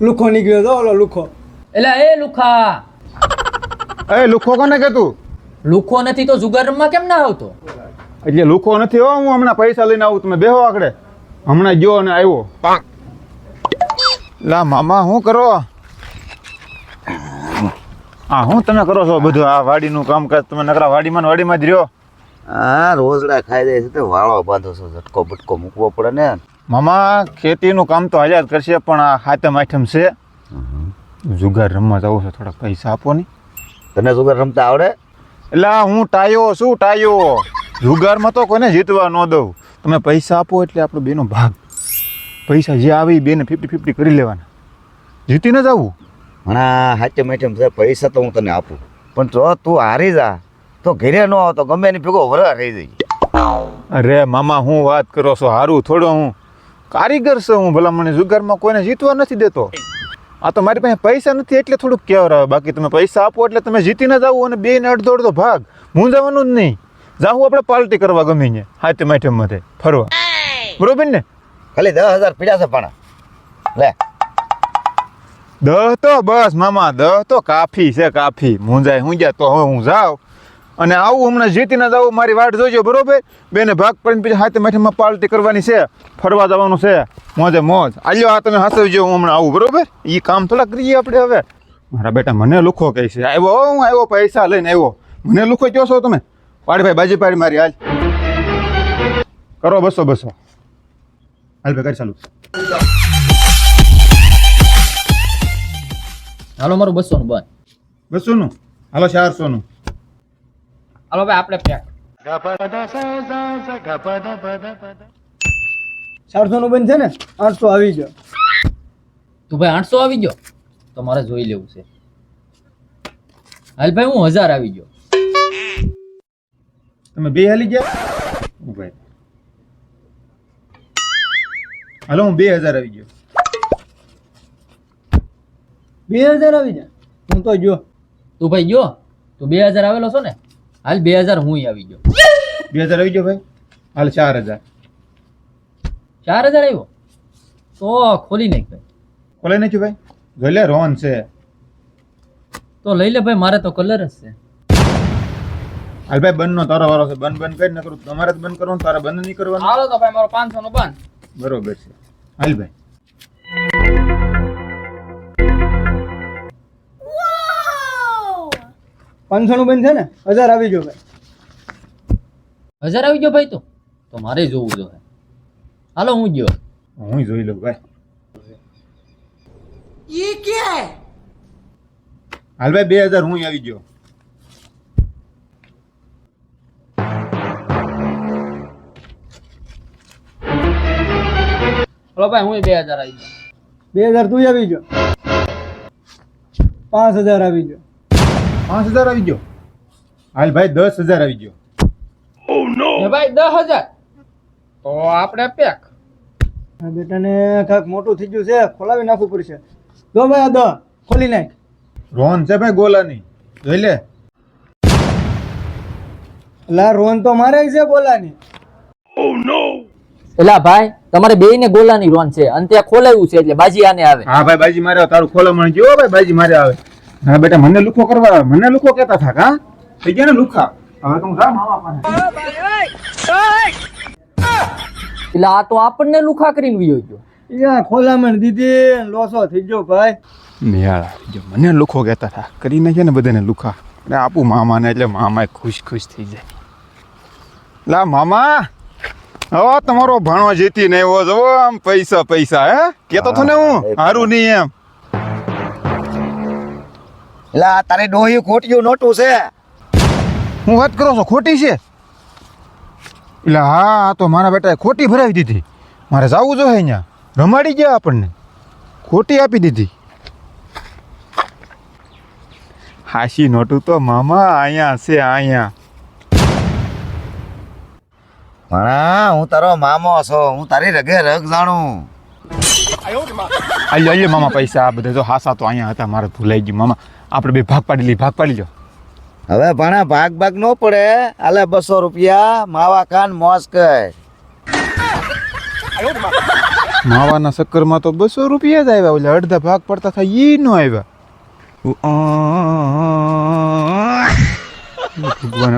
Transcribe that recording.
લુખો નીકળ્યો તો ઓલો લુખો. એટલે એ લુખા. એ લુખો કોને કે તું? લુખો નથી તો જુગારમાં કેમ ના આવતો? એટલે લુખો નથી હો હું હમણાં પૈસા લઈને આવું તમે બેહો આકડે હમણાં ગયો અને આવ્યો. લા મામા શું કરો? હા હું તમે કરો છો બધું? આ વાડીનું કામકાજ તમે નકરા વાડીમાં ને વાડીમાં જ રહ્યો? હા રોજડા ખાઈ જાય છે તો વાળો બાંધો છો ઝટકો બટકો મૂકવો પડે ને. મામા ખેતીનું કામ તો હાલ્યા જ કરશે પણ આ હાથમ આઠમ છે. જુગાર રમવા જવું છે થોડા પૈસા આપો ને. તને જુગાર રમતા આવડે? એટલે હું ટાયો શું ટાયો. જુગારમાં તો કોને જીતવા ન દઉં. તમે પૈસા આપો એટલે આપણો બેનો ભાગ. પૈસા જે આવે એ બેને ફિફ્ટી ફિફ્ટી કરી લેવાના. જીતીને ન આવું. હણા હાચે મેઠમ છે પૈસા તો હું તને આપું. પણ જો તું હારી જા તો ઘરે ન આવતો ગમે એની ભેગો વરા રહી જાય. અરે મામા હું વાત કરો છો? હારું થોડો હું. કારીગર છું હું ભલા મને જુગારમાં કોઈને જીતવા નથી દેતો. આ તો મારી પાસે પૈસા નથી એટલે થોડુંક કહેવરાવે બાકી તમે પૈસા આપો એટલે તમે જીતીને જ આવો અને બે ને અડધો અડધો ભાગ. હું જવાનું જ નહીં. જાવું આપણે પાર્ટી કરવા ગમે ને હાથે માથે માથે. ફરવા. બરોબર ને? ખાલી દસ હજાર પીડ્યા છે પણ. લે. દહ તો બસ મામા દહ તો કાફી છે કાફી. મુંજાય હું ગયા તો હવે હું જાઉં. અને આવું હમણાં જીતીને જ આવું મારી વાટ જોજો બરોબર? બેને ભાગ પડીને પછી હાથે માઠેમાં પાર્ટી કરવાની છે ફરવા જવાનું છે. મોજે મોજ. આલ્યો આ તમે હસવજો હું હમણાં આવું બરોબર? એ કામ થોડા કરીએ આપણે હવે. મારા બેટા મને લુખો કહે છે. આવ્યો હો, હું આવ્યો પૈસા લઈને આવ્યો. મને લુખો કહો છો તમે? પાડી ભાઈ બાજી પાડી મારી હાલ. કરો બસો બસો. હાલ ભાઈ કરી ચાલુ. હાલો મારું બસો નું બંધ. બસોનું? હાલો ચારસોનું. હાલો ભાઈ આપણે પેક ચારસો નું બંધ છે ને? આઠસો આવી ગયો. તું ભાઈ આઠસો આવી ગયો? તો મારે જોઈ લેવું છે. હાલ ભાઈ હું હજાર આવી ગયો. તમે બે હાલી ગયા? હું ભાઈ હાલો હું બે હજાર આવી ગયો. બે હજાર આવી જાય હું તો જો તું ભાઈ ગયો? તું બે હજાર આવેલો છો ને? હાલ બે હજાર હું આવી ગયો. બે હજાર આવી ગયો ભાઈ? હાલ ચાર હજાર. ચાર હજાર આવ્યો? તો ખોલી નાખ ભાઈ. ખોલાઈ નાખ્યું ભાઈ? જોઈ લે રોન છે. તો લઈ લે ભાઈ મારે તો કલર જ છે. હાલ ભાઈ બંધ નો તારો વારો છે. બંધ બંધ કરી કરું તમારે જ બંધ કરવાનું તારે બંધ નહીં કરવાનું. હાલો તો ભાઈ મારો પાંચસો નો બંધ. બરોબર છે. હાલ ભાઈ. પાંચસો નું બંધ છે ને હજાર આવી ગયો ભાઈ. હજાર આવી ગયો ભાઈ તો? તો મારે જોવું જોઈએ હાલો હું ગયો. હું જોઈ લઉં ભાઈ. હાલ ભાઈ બે હજાર હું આવી ગયો. હલો ભાઈ હું બે હજાર આવી ગયો. બે હજાર તું આવી ગયો. પાંચ હજાર આવી ગયો. પાંચ હજાર આવી ગયો. હાલ ભાઈ દસ હજાર આવી ગયો. એ ભાઈ દસ હજાર. તો આપણે પેક. આ બેટાને કાંઈક મોટું થઈ ગયું છે ખોલાવી નાખવું પડશે. જો ભાઈ આ દહ ખોલી નાખ. રોન છે ભાઈ ગોલાની. જોઈ લે. લા રોન તો મારે છે ગોલાની. ઓ નો એલા ભાઈ તમારે બે ને ગોલાની રોન છે. અને ત્યાં ખોલાવ્યું છે એટલે બાજી આને આવે. હા ભાઈ બાજી મારે. તારું ખોલામણ ગયો ભાઈ? બાજી મારે આવે. હા બેટા મને લુખો કરવા. મને લુખો કેતા થા હા? થઈ ગયા ને લુખા? હવે તું જા મામા પાસે. એટલે આ તો આપણને લુખા કરીને વિયો ગયો. યા ખોલામણ દીધી લોસો થઈ ગયો ભાઈ. જો મને લુખો કહેતા હતા કરી નાખીએ ને બધાને લુખા. અને આપું મામાને એટલે મામા ખુશ ખુશ થઈ જાય. લા મામા! હવે તમારો ભાણો જીતી ને એવો જવો આમ પૈસા પૈસા હે? કેતો તો ને હું. હારું નહીં એમ. એટલે આ તારે ડોહી ખોટિયું નોટું છે. હું વાત કરો છો ખોટી છે? એટલે હા આ તો મારા બેટાએ ખોટી ભરાવી દીધી. મારે જવું જોઈએ અહીંયા. રમાડી ગયા આપણને. ખોટી આપી દીધી. હાશી નોટું તો મામા અહીંયા છે અહીંયા. ભણા હું તારો મામો છો હું તારી રગે રગ જાણું. અલ્યો અલ્યો મામા પૈસા આ બધા જો હાસા તો અહીંયા હતા મારે ભૂલાઈ ગયું મામા. આપણે બે ભાગ પાડી લઈ ભાગ પાડી લો હવે ભણા ભાગ ભાગ ન પડે. આલે બસો રૂપિયા માવા ખાન મોસ કહે માવાના ચક્કરમાં તો બસો રૂપિયા જ આવ્યા ઓલા અડધા ભાગ પડતા થાય એ ન આવ્યા. ભગવાન